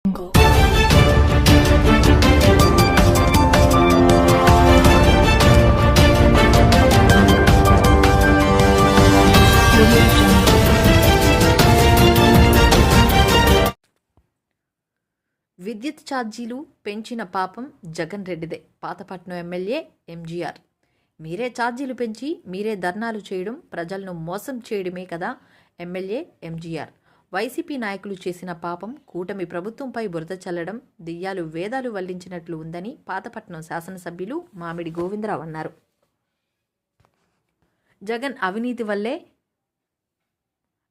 విద్యుత్ ఛార్జీలు పెంచిన పాపం జగన్ రెడ్డిదే. Pathapatnam MLA MGR. మీరే ఛార్జీలు పెంచి మీరే ధర్నాలు చేయడం ప్రజలను మోసం చేయడమే కదా ఎమ్మెల్యే ఎంజీఆర్. వైసీపీ నాయకులు చేసిన పాపం కూటమి ప్రభుత్వంపై బురద చల్లడం దెయ్యాలు వేదాలు వల్లించినట్లు ఉందని పాతపట్నం శాసనసభ్యులు మామిడి గోవిందరావు అన్నారు. జగన్ అవినీతి వల్లే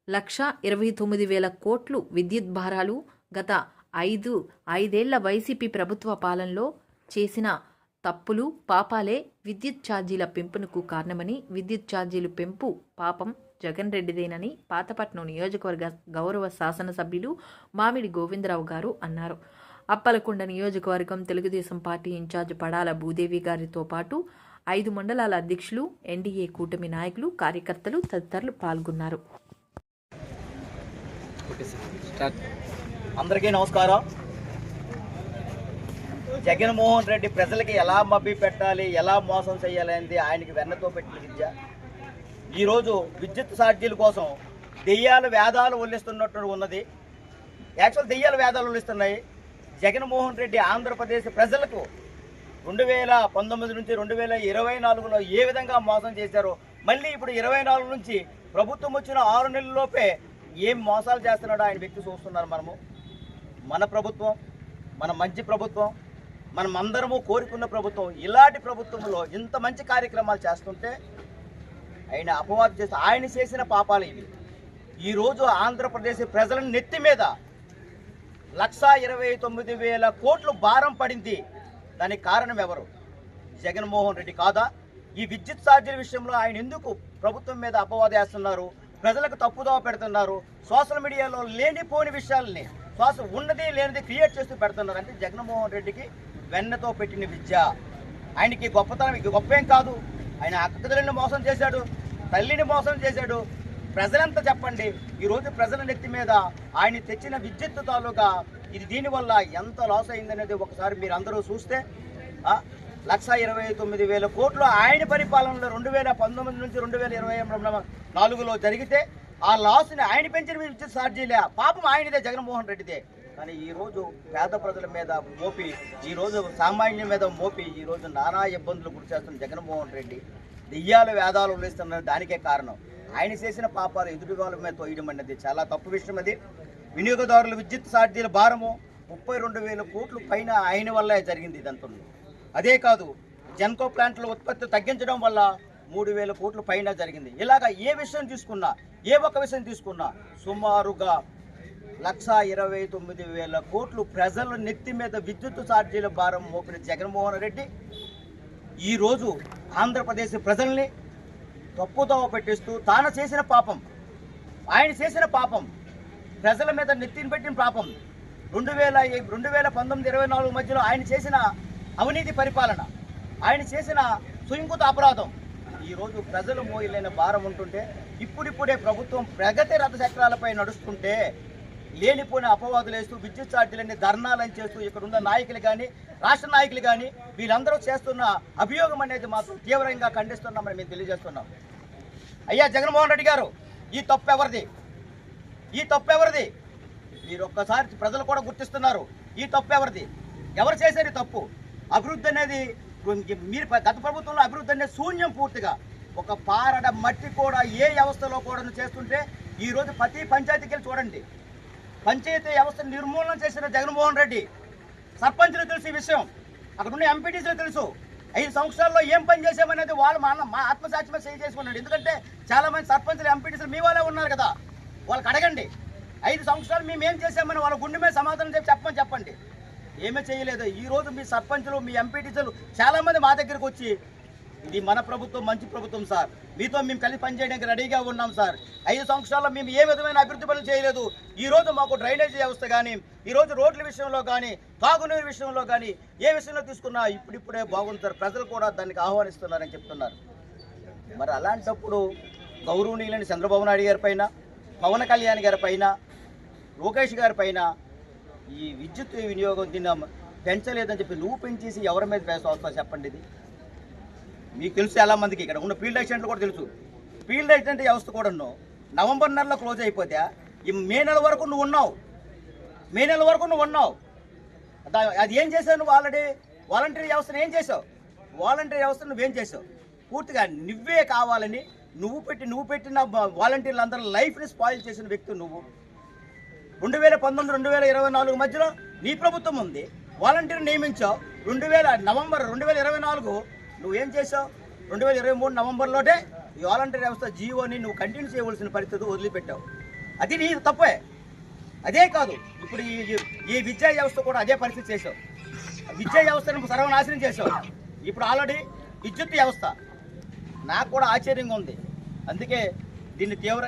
లక్ష ఇరవై తొమ్మిది వేల కోట్లు విద్యుత్ భారాలు గత ఐదు ఐదేళ్ళ వైసీపీ ప్రభుత్వ పాలనలో చేసిన తప్పులు పాపాలే విద్యుత్ ఛార్జీల పెంపునకు కారణమని విద్యుత్ ఛార్జీలు పెంపు పాపం జగన్ రెడ్డిదేనని పాతపట్నం నియోజకవర్గ గౌరవ శాసనసభ్యులు మామిడి గోవిందరావు గారు అన్నారు. అప్పలకొండ నియోజకవర్గం తెలుగుదేశం పార్టీ ఇన్ఛార్జ్ పడాల భూదేవి గారితో పాటు ఐదు మండలాల అధ్యక్షులు ఎన్డీఏ కూటమి నాయకులు కార్యకర్తలు తదితరులు పాల్గొన్నారు. అందరికీ నమస్కారం. జగన్మోహన్ రెడ్డి ప్రజలకి ఎలా మభ్య పెట్టాలి ఎలా మోసం చేయాలి అనేది ఆయనకి వెన్నతో పెట్టిన విద్య. ఈరోజు విద్యుత్ ఛార్జీల కోసం దెయ్యాల వేదాలు ఒల్లిస్తున్నట్టు ఉన్నది. యాక్చువల్ దెయ్యాల వేదాలు ఒల్లిస్తున్నాయి జగన్మోహన్ రెడ్డి ఆంధ్రప్రదేశ్ ప్రజలకు రెండు వేల పంతొమ్మిది నుంచి రెండు వేల ఇరవై నాలుగులో ఏ విధంగా మోసం చేశారో మళ్ళీ ఇప్పుడు ఇరవై నాలుగు నుంచి ప్రభుత్వం వచ్చిన ఆరు నెలల్లోపే ఏం మోసాలు చేస్తున్నాడో ఆయన వ్యక్తి చూస్తున్నారు మనము. మన ప్రభుత్వం మన మంచి ప్రభుత్వం మనం అందరము కోరుకున్న ప్రభుత్వం ఇలాంటి ప్రభుత్వంలో ఇంత మంచి కార్యక్రమాలు చేస్తుంటే ఆయన అపవాదం చేసి ఆయన చేసిన పాపాలు ఇవి. ఈరోజు ఆంధ్రప్రదేశ్ ప్రజల నెత్తి మీద లక్ష ఇరవై తొమ్మిది వేల కోట్లు భారం పడింది. దానికి కారణం ఎవరు? జగన్మోహన్ రెడ్డి కాదా? ఈ విద్యుత్ ఛార్జీల విషయంలో ఆయన ఎందుకు ప్రభుత్వం మీద అపవాదం వేస్తున్నారు? ప్రజలకు తప్పుదోవ పెడుతున్నారు. సోషల్ మీడియాలో లేనిపోని విషయాల్ని శ్వాస ఉన్నది లేనిది క్రియేట్ చేస్తూ పెడుతున్నారు. అంటే జగన్మోహన్ రెడ్డికి వెన్నతో పెట్టిన విద్య. ఆయనకి గొప్పతనం ఇక గొప్ప ఏం కాదు. ఆయన అక్కతల్లిని మోసం చేశాడు. తల్లిని మోసం చేశాడు. ప్రజలంతా చెప్పండి ఈరోజు ప్రజల నెత్తి మీద ఆయన తెచ్చిన విద్యుత్ తాలూకా ఇది దీనివల్ల ఎంత లాస్ అయిందనేది ఒకసారి మీరు అందరూ చూస్తే లక్ష ఇరవై తొమ్మిది వేల కోట్లు ఆయన పరిపాలనలో రెండు వేల పంతొమ్మిది నుంచి రెండు వేల ఇరవై నాలుగులో జరిగితే ఆ లాస్ని ఆయన పెంచిన విద్యుత్ ఛార్జీలే. పాపం ఆయనదే జగన్మోహన్ రెడ్డిదే. కానీ ఈ రోజు పేద ప్రజల మీద మోపి ఈ రోజు సామాన్యుల మీద మోపి ఈ రోజు నానా ఇబ్బందులు గురి చేస్తున్న జగన్మోహన్ రెడ్డి. దెయ్యాల వేదాలు ఉల్లిస్తున్న దానికే కారణం. ఆయన చేసిన పాపాలు ఎదుటివాళ్ళ మీద తోయడం అనేది చాలా తప్పు విషయం అది. వినియోగదారుల విద్యుత్ ఛార్జీల భారము ముప్పై రెండు వేల కోట్లు పైన ఆయన వల్లే జరిగింది ఇదంతా అదే కాదు జెన్కో ప్లాంట్ల ఉత్పత్తి తగ్గించడం వల్ల మూడు వేల కోట్ల పైన జరిగింది. ఇలాగ ఏ విషయం తీసుకున్నా ఏ ఒక్క విషయం తీసుకున్నా సుమారుగా లక్ష ఇరవై తొమ్మిది వేల కోట్లు ప్రజల నెత్తి మీద విద్యుత్ ఛార్జీల భారం మోపిన జగన్మోహన్ రెడ్డి ఈరోజు ఆంధ్రప్రదేశ్ ప్రజల్ని తప్పుదోవ పెట్టిస్తూ తాను చేసిన పాపం ఆయన చేసిన పాపం ప్రజల మీద నెత్తిని పెట్టిన పాపం రెండు వేల రెండు వేల పంతొమ్మిది ఇరవై నాలుగు మధ్యలో ఆయన చేసిన అవినీతి పరిపాలన ఆయన చేసిన సుయింకుత అపరాధం ఈరోజు ప్రజలు మోయలేని భారం ఉంటుంటే ఇప్పుడిప్పుడే ప్రభుత్వం ప్రగతి రథచక్రాలపై నడుస్తుంటే లేనిపోయిన అపవాదులు వేస్తూ విద్యుత్ ఛార్జీలన్నీ ధర్నాలని చేస్తూ ఇక్కడ ఉన్న నాయకులు కానీ రాష్ట్ర నాయకులు కానీ వీళ్ళందరూ చేస్తున్న అభియోగం అనేది మాత్రం తీవ్రంగా ఖండిస్తున్నామని మేము తెలియజేస్తున్నాం. అయ్యా జగన్మోహన్ రెడ్డి గారు ఈ తప్పు ఎవరిది? ఈ తప్పు ఎవరిది? మీరు ఒక్కసారి ప్రజలు కూడా గుర్తిస్తున్నారు. ఈ తప్పు ఎవరిది? ఎవరు చేశారు తప్పు? అభివృద్ధి అనేది మీరు గత ప్రభుత్వంలో అభివృద్ధి అనేది శూన్యం పూర్తిగా. ఒక పారడ మట్టి కూడా ఏ వ్యవస్థలో కూడా చేస్తుంటే ఈరోజు ప్రతి పంచాయతీకి వెళ్ళి చూడండి. పంచాయతీ వ్యవస్థ నిర్మూలన చేసిన జగన్మోహన్ రెడ్డి. సర్పంచ్లు తెలుసు ఈ విషయం. అక్కడున్న ఎంపీటీసీలు తెలుసు. ఐదు సంవత్సరాల్లో ఏం పని చేసామనేది వాళ్ళు మా మా ఆత్మసాక్ష్యమే మీద చేయి చేసుకున్నాడు. ఎందుకంటే చాలామంది సర్పంచ్లు ఎంపీటీసీలు మీ వాళ్ళే ఉన్నారు కదా. వాళ్ళకి అడగండి. ఐదు సంవత్సరాలు మేము ఏం చేసామని వాళ్ళ గుండె మీద సమాధానం చెప్పి చెప్పమని చెప్పండి. ఏమీ చేయలేదు. ఈ రోజు మీ సర్పంచులు మీ ఎంపీటీసీలు చాలామంది మా దగ్గరకు వచ్చి ఇది మన ప్రభుత్వం మంచి ప్రభుత్వం సార్. మీతో మేము కలిసి పనిచేయడానికి రెడీగా ఉన్నాం సార్. ఐదు సంవత్సరాల్లో మేము ఏ విధమైన అభివృద్ధి పనులు చేయలేదు. ఈరోజు మాకు డ్రైనేజీ వ్యవస్థ కానీ ఈరోజు రోడ్ల విషయంలో కానీ తాగునీరు విషయంలో కానీ ఏ విషయంలో తీసుకున్నా ఇప్పుడిప్పుడే బాగుంది సార్. ప్రజలు కూడా దానికి ఆహ్వానిస్తున్నారని చెప్తున్నారు. మరి అలాంటప్పుడు గౌరవనీయులైన చంద్రబాబు నాయుడు గారి పైన పవన్ కళ్యాణ్ గారి పైన లోకేష్ గారి పైన ఈ విద్యుత్ వినియోగం దీన్ని పెంచలేదని చెప్పి నువ్వు పెంచేసి ఎవరి మీద వేస్తావు చెప్పండి ఇది? మీకు తెలుసు చాలా మందికి ఇక్కడ ఉన్న ఫీల్డ్ అసిస్టెంట్లు కూడా తెలుసు. ఫీల్డ్ అసిస్టెంట్ వ్యవస్థ కూడా నవంబర్ నెలలో క్లోజ్ అయిపోతే ఈ మే నెల వరకు నువ్వు ఉన్నావు. మే నెల వరకు నువ్వు ఉన్నావు. దా- అది ఏం చేసావు నువ్వు ఆల్రెడీ వాలంటీర్ వ్యవస్థను ఏం చేసావు? వాలంటీర్ వ్యవస్థను నువ్వేం చేసావు? పూర్తిగా నువ్వే కావాలని నువ్వు పెట్టి నువ్వు పెట్టిన వాలంటీర్లు అందరూ లైఫ్ని స్పాయిల్ చేసిన వ్యక్తి నువ్వు. రెండు వేల పంతొమ్మిది రెండు వేల ఇరవై నాలుగు మధ్యలో నీ ప్రభుత్వం ఉంది. వాలంటీర్ నియమించావు. రెండు వేల నవంబర్ రెండు వేల ఇరవై నాలుగు నువ్వేం చేసావు రెండు వేల ఇరవై మూడు నవంబర్లోనే ఈ వాలంటీర్ వ్యవస్థ జీవోని నువ్వు కంటిన్యూ చేయవలసిన పరిస్థితి వదిలిపెట్టావు. అది నీ తప్పే. అదే కాదు ఇప్పుడు ఈ ఈ- ఈ విద్యా వ్యవస్థ కూడా అదే పరిస్థితి చేసావు విద్యా వ్యవస్థను సర్వనాశనం చేసావు ఇప్పుడు ఆల్రెడీ విద్యుత్ వ్యవస్థ. నాకు కూడా ఆశ్చర్యంగా ఉంది. అందుకే దీన్ని తీవ్రంగా